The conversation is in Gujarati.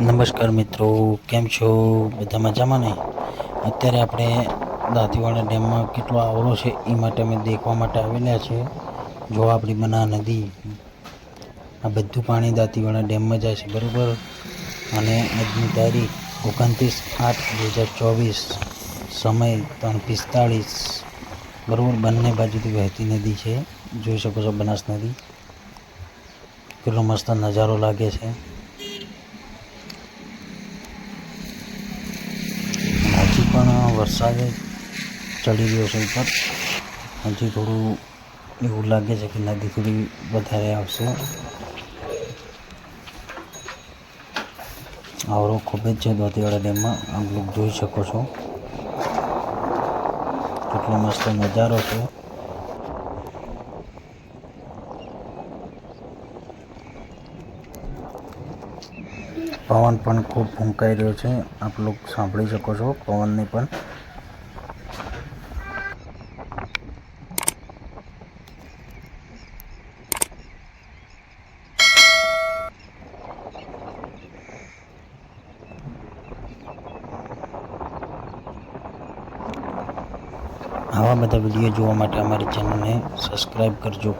નમસ્કાર મિત્રો, કેમ છો? બધા મજામાં ને? અત્યારે આપણે દાંતીવાડા ડેમમાં કેટલો આવરો છે એ માટે અમે દેખવા માટે આવેલા છે. જો આપણી બના નદી, આ બધું પાણી દાંતીવાડા ડેમમાં જાય છે, બરાબર? અને આજની તારીખ ઓગણત્રીસ આઠ બે હજાર ચોવીસ, સમય ત્રણ પિસ્તાળીસ, બરાબર? બંને બાજુથી વહેતી નદી છે. જોઈ શકો છો બનાસ નદી. કેટલો મસ્ત નજારો લાગે છે હજી પણ વરસાદ ચડી રહ્યો છે ઉપર. હજી થોડું એવું લાગે છે કે નદી થોડી વધારે આવશે. આવરો ખૂબ જ છે દોતીવાડા ડેમમાં. આમ લોકો જોઈ શકો છો. કેટલો મસ્ત નજારો છે. પવન પણ ખૂબ ફૂંકાઈ રહ્યો છે. આપ લોકો સાંભળી શકો છો પવનને પણ. આવા બધા વીડિયો જોવા માટે અમારી ચેનલને સબસ્ક્રાઈબ કરજો.